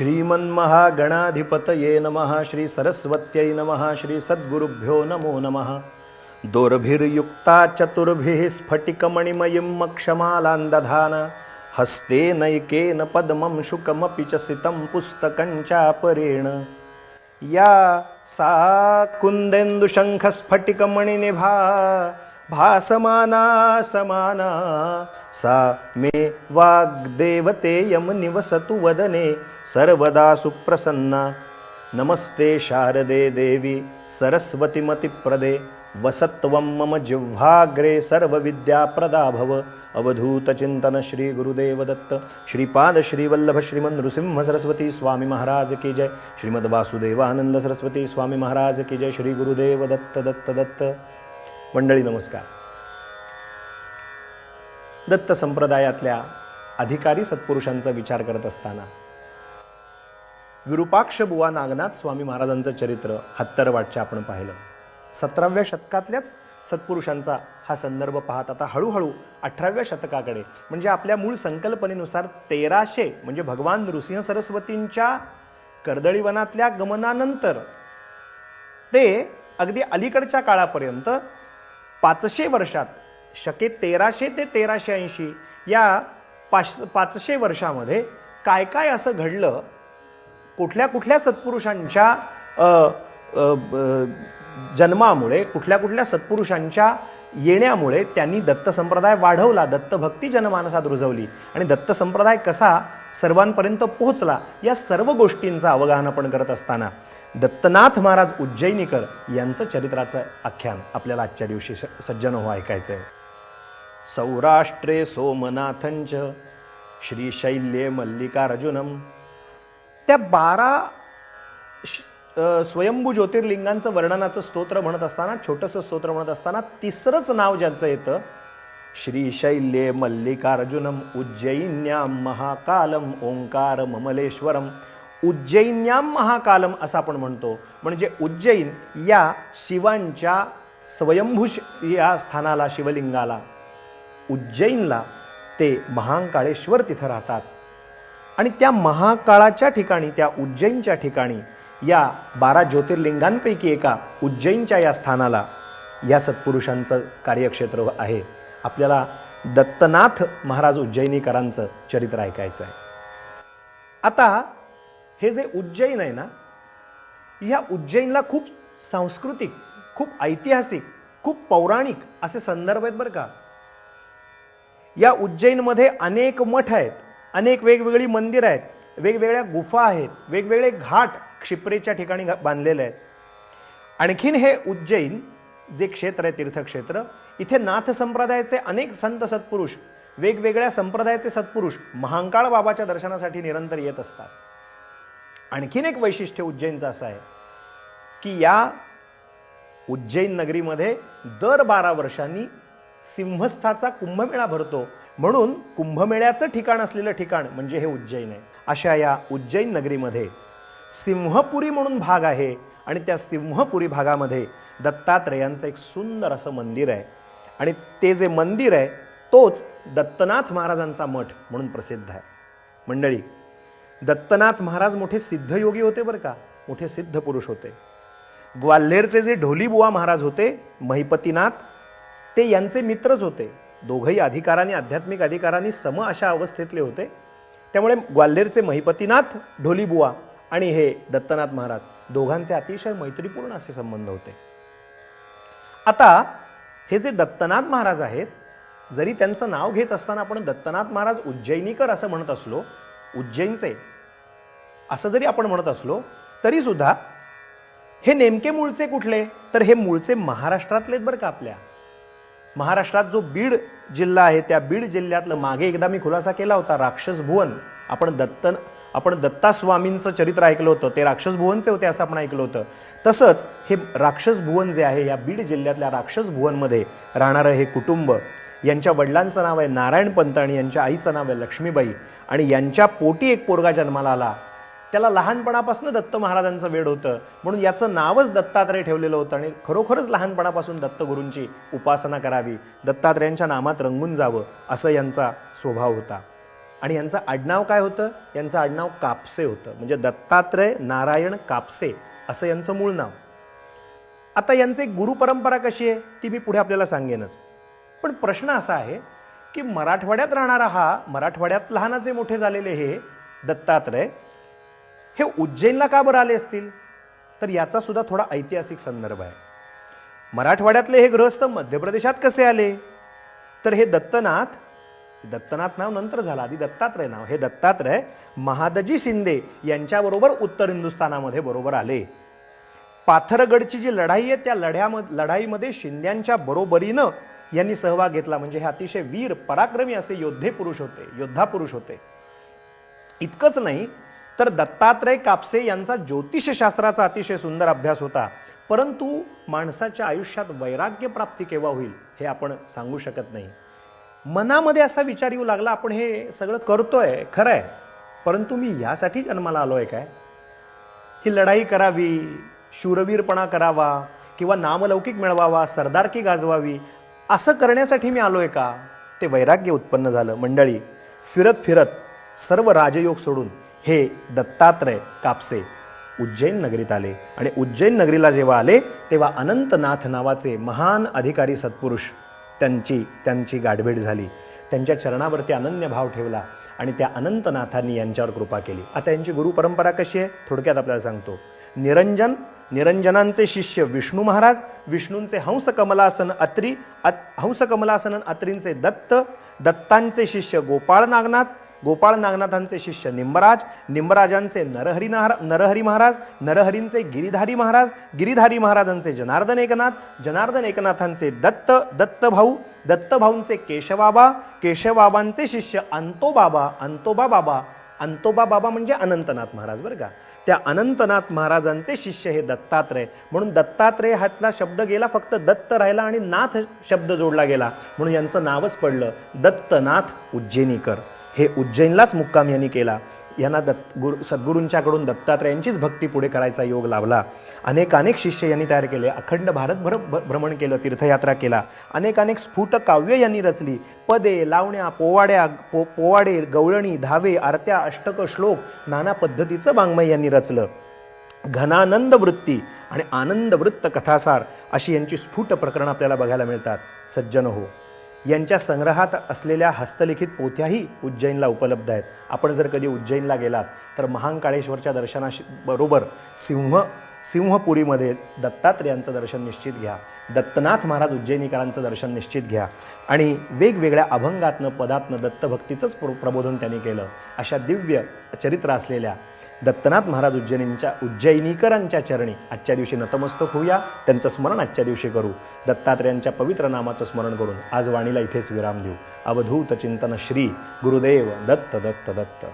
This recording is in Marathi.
श्रीमन्महागणाधिपतये नमः श्री सरस्वत्यै नमः श्री सद्गुरुभ्यो नमो नमः। दोर्भिर्युक्ता चतुर्भिः स्फटिकमणिमयीं मक्षमालां दधान हस्ते नैकेन पद्मं शुकमपि च सितं पुस्तकं चापरेण। या सा कुन्देन्दुशङ्खस्फटिकमणिनिभा भासमाना समाना सा मे वाग्देवतेयं निवसतु वदने सर्वदा सुप्रसन्ना। नमस्ते शारदे देवी सरस्वतीमतिप्रदे वसत्वं मम जिह्वाग्रे सर्वविद्याप्रदा भव अवधूतचिंतन श्री गुरुदेव दत्त श्रीपाद श्रीवल्लभ श्रीमन नृसिंह सरस्वती स्वामी महाराज की जय। श्रीमद वासुदेवानंद सरस्वती स्वामी महाराज की जय। श्री गुरुदेव दत्त दत्त दत्त। मंडळी नमस्कार. दत्त संप्रदायातल्या अधिकारी सत्पुरुषांचा विचार करत असताना विरूपाक्ष बुवा नागनाथ स्वामी महाराजांचं चरित्र हत्तरवाटच्या आपण पाहिलं. सतराव्या शतकातल्याच सत्पुरुषांचा हा संदर्भ पाहत आता हळूहळू अठराव्या शतकाकडे म्हणजे आपल्या मूळ संकल्पनेनुसार तेराशे म्हणजे भगवान नृसिंह सरस्वतींच्या कर्दळीवनातल्या गमनानंतर ते अगदी अलीकडच्या काळापर्यंत पाचशे वर्षात शके तेराशे ते तेराशे ऐंशी या पाच पाचशे वर्षामध्ये काय काय असं घडलं? कुठल्या कुठल्या सत्पुरुषांच्या जन्मामुळे कुठल्या कुठल्या सत्पुरुषांच्या येण्यामुळे त्यांनी दत्त संप्रदाय वाढवला दत्तभक्ती जनमानसात रुजवली. आणि दत्त संप्रदाय कसा सर्वांपर्यंत पोहोचला या सर्व गोष्टींचं अवगाहन आपण करत असताना दत्तनाथ महाराज उज्जैनीकर यांचं चरित्राचं आख्यान आपल्याला आजच्या दिवशी स- सज्जन हो ऐकायचं आहे सौराष्ट्रे सोमनाथंच श्रीशैल्ये मल्लिकार्जुनम. त्या बारा श- स्वयंभू ज्योतिर्लिंगांचं वर्णनाचं स्तोत्र म्हणत असताना छोटंसं स्तोत्र म्हणत असताना तिसरंच नाव ज्यांचं येतं? श्रीशैल्ये मल्लिकार्जुनम उज्जैन्याम महाकालम ओंकार ममलेश्वरम उज्जैन्याम महाकालम असं आपण म्हणतो. म्हणजे उज्जैन या शिवांच्या स्वयंभू या स्थानाला शिवलिंगाला उज्जैनला ते महाकाळेश्वर तिथं राहतात. आणि त्या महाकाळाच्या ठिकाणी त्या उज्जैनच्या ठिकाणी या बारा ज्योतिर्लिंगांपैकी एका उज्जैनच्या या स्थानाला या सत्पुरुषांचं कार्यक्षेत्र आहे. आपल्याला दत्तनाथ महाराज उज्जैनीकरांचं चरित्र ऐकायचं आहे. आता हे जे उज्जैन आहे ना ह्या उज्जैनला खूप सांस्कृतिक खूप ऐतिहासिक खूप पौराणिक असे संदर्भ आहेत बरं का. या उज्जैनमध्ये अनेक मठ आहेत अनेक वेगवेगळी मंदिरं आहेत वेगवेगळ्या गुफा आहेत वेगवेगळे घाट क्षिप्रेच्या ठिकाणी बांधलेलं बांधलेले आहेत आणखीन हे उज्जैन जे क्षेत्र आहे तीर्थक्षेत्र इथे नाथ संप्रदायाचे अनेक संत सत्पुरुष वेगवेगळ्या संप्रदायाचे सत्पुरुष महांकाळ बाबाच्या दर्शनासाठी निरंतर येत असतात. आणखीन एक वैशिष्ट्य उज्जैनचं असं आहे की या उज्जैन नगरीमध्ये दर बारा वर्षांनी सिंहस्थाचा कुंभमेळा भरतो. म्हणून कुंभमेळ्याचं ठिकाण असलेलं ठिकाण म्हणजे हे उज्जैन आहे. अशा या उज्जैन नगरीमध्ये सिंहपुरी म्हणून भाग आहे आणि त्या सिंहपुरी भागामध्ये दत्तात्रेयांचं एक सुंदर असं मंदिर आहे. आणि ते जे मंदिर आहे तोच दत्तनाथ महाराजांचा मठ म्हणून प्रसिद्ध आहे. मंडळी दत्तनाथ महाराज मोठे सिद्धयोगी होते बरं का? मोठे सिद्ध पुरुष होते. ग्वाल्हेरचे जे ढोलीबुवा महाराज होते महिपतीनाथ ते यांचे मित्रच होते. दोघंही अधिकाराने आध्यात्मिक अधिकाराने सम अशा अवस्थेतले होते. त्यामुळे ग्वाल्हेरचे महिपतीनाथ ढोलीबुवा आणि हे दत्तनाथ महाराज दोघांचे अतिशय मैत्रीपूर्ण असे संबंध होते. आता हे जे दत्तनाथ महाराज आहेत जरी त्यांचं नाव घेत असताना आपण दत्तनाथ महाराज उज्जैनीकर असं म्हणत असलो उज्जैनचे असं जरी आपण म्हणत असलो तरीसुद्धा हे नेमके मूळचे कुठले? तर हे मूळचे महाराष्ट्रातलेच बरं का आपल्या. महाराष्ट्रात जो बीड जिल्हा आहे त्या बीड जिल्ह्यातलं मागे एकदा मी खुलासा केला होता राक्षस भुवन आपण दत्तन आपण दत्तास्वामींचं चरित्र ऐकलं होतं ते राक्षस भुवनचे होते असं आपण ऐकलं होतं. तसंच हे राक्षस भुवन जे आहे या बीड जिल्ह्यातल्या राक्षस भुवनमध्ये राहणारं हे कुटुंब यांच्या वडिलांचं नाव आहे नारायण पंत आणि यांच्या आईचं नाव आहे लक्ष्मीबाई आणि यांच्या पोटी एक पोरगा जन्माला आला. त्याला लहानपणापासून दत्त महाराजांचं वेड होतं. म्हणून याचं नावच दत्तात्रय ठेवलेलं होतं आणि खरोखरच लहानपणापासून दत्तगुरूंची उपासना करावी दत्तात्रयांच्या नामात रंगून जावं असं यांचा स्वभाव होता. आणि यांचं आडनाव काय होतं? यांचं आडनाव कापसे होतं. म्हणजे दत्तात्रय नारायण कापसे असं यांचं मूळ नाव. आता यांचे गुरु परंपरा कशी आहे? ती मी पुढे आपल्याला सांगेनच. पण प्रश्न असा आहे की मराठवाड्यात राहणारा हा मराठवाड्यात लहानाचे मोठे झालेले हे दत्तात्रय हे उज्जैनला का बरं आले असतील? तर याचा सुद्धा थोडा ऐतिहासिक संदर्भ आहे. मराठवाड्यातले हे गृहस्थ मध्य प्रदेशात कसे आले? तर हे दत्तनाथ दत्तनाथ नाव नंतर झालं. आधी दत्तात्रय नाव. हे दत्तात्रय महादजी शिंदे यांच्याबरोबर उत्तर हिंदुस्थानामध्ये बरोबर आले. पाथरगडची जी लढाई आहे त्या लढ्यामध्ये लढाईमध्ये शिंद्यांच्या बरोबरीनं यांनी सहभाग घेतला. म्हणजे हे अतिशय वीर पराक्रमी असे योद्धे पुरुष होते योद्धा पुरुष होते. इतकंच नाही तर दत्तात्रय कापसे यांचा ज्योतिषशास्त्राचा अतिशय सुंदर अभ्यास होता. परंतु माणसाच्या आयुष्यात वैराग्य प्राप्ती केव्हा होईल हे आपण सांगू शकत नाही. मनामध्ये असा विचार येऊ लागला आपण हे सगळं करतोय खरं आहे परंतु मी यासाठी जन्माला आहे काय? ही लढाई करावी शूरवीरपणा करावा किंवा नामलौकिक मिळवावा सरदारकी गाजवावी असं करण्यासाठी मी आलो आहे का? ते वैराग्य उत्पन्न झालं. मंडळी फिरत फिरत सर्व राजयोग सोडून हे दत्तात्रय कापसे उज्जैन नगरीत आले. आणि उज्जैन नगरीला जेव्हा आले तेव्हा अनंतनाथ नावाचे महान अधिकारी सत्पुरुष त्यांची त्यांची गाठभेट झाली. त्यांच्या चरणावरती अनन्य भाव ठेवला आणि त्या अनंतनाथांनी यांच्यावर कृपा केली. आता यांची गुरु परंपरा कशी आहे? थोडक्यात आपल्याला सांगतो. निरंजन निरंजनांचे शिष्य विष्णू महाराज विष्णूंचे हंस कमलासन अत्री अत हंस कमलासन अत्रींचे दत्त दत्तांचे शिष्य गोपाळ नागनाथ गोपाळ नागनाथांचे शिष्य निंबराज निंबराजांचे नरहरी नरहरी महाराज नरहरींचे गिरीधारी महाराज गिरीधारी महाराजांचे जनार्दन एकनाथ जनार्दन एकनाथांचे दत्त दत्तभाऊ दत्तभाऊंचे केशवाबा केशवबाबांचे शिष्य अंतोबाबा अंतोबा बाबा अंतोबा बाबा म्हणजे अनंतनाथ महाराज बरं का. त्या अनंतनाथ महाराजांचे शिष्य हे दत्तात्रय. म्हणून दत्तात्रय हातला शब्द गेला फक्त दत्त राहिला आणि नाथ शब्द जोडला गेला. म्हणून यांचं नावच पडलं. दत्तनाथ उज्जैनीकर. हे उज्जैनलाच मुक्काम यांनी केला. यांना दत्त गुरु सद्गुरूंच्याकडून दत्तात्रयांचीच भक्ती पुढे करायचा योग लाभला. अनेक अनेक शिष्य यांनी तयार केले. अखंड भारतभर भ- भ्रमण केलं तीर्थयात्रा केला. अनेक अनेक स्फुट काव्य यांनी रचली. पदे लावण्या पोवाड्या पो पोवाडे गवळणी धावे आरत्या अष्टक श्लोक नाना पद्धतीचं वाङ्मय यांनी रचलं. घनानंद वृत्ती आणि आनंद वृत्त कथासार अशी यांची स्फुट प्रकरणं आपल्याला बघायला मिळतात. सज्जन हो. यांच्या संग्रहात असलेल्या हस्तलिखित पोथ्याही उज्जैनला उपलब्ध आहेत. आपण जर कधी उज्जैनला गेलात तर महांकाळेश्वरच्या दर्शनाशी बरोबर सिंह सिंहपुरीमध्ये दत्तात्रेयांचं दर्शन निश्चित घ्या. दत्तनाथ महाराज उज्जैनीकरांचं दर्शन निश्चित घ्या. आणि वेगवेगळ्या अभंगातनं पदातनं दत्तभक्तीचंच प्र प्रबोधन त्यांनी केलं. अशा दिव्य चरित्र असलेल्या दत्तनाथ महाराज उज्जैनींच्या उज्जैनीकरांच्या चरणी आजच्या दिवशी नतमस्तक होऊया. त्यांचं स्मरण आजच्या दिवशी करू. दत्तात्रेयांच्या पवित्र नामाचं स्मरण करून आज वाणीला इथेच विराम देऊ. अवधूत चिंतन श्री गुरुदेव दत्त दत्त दत्त.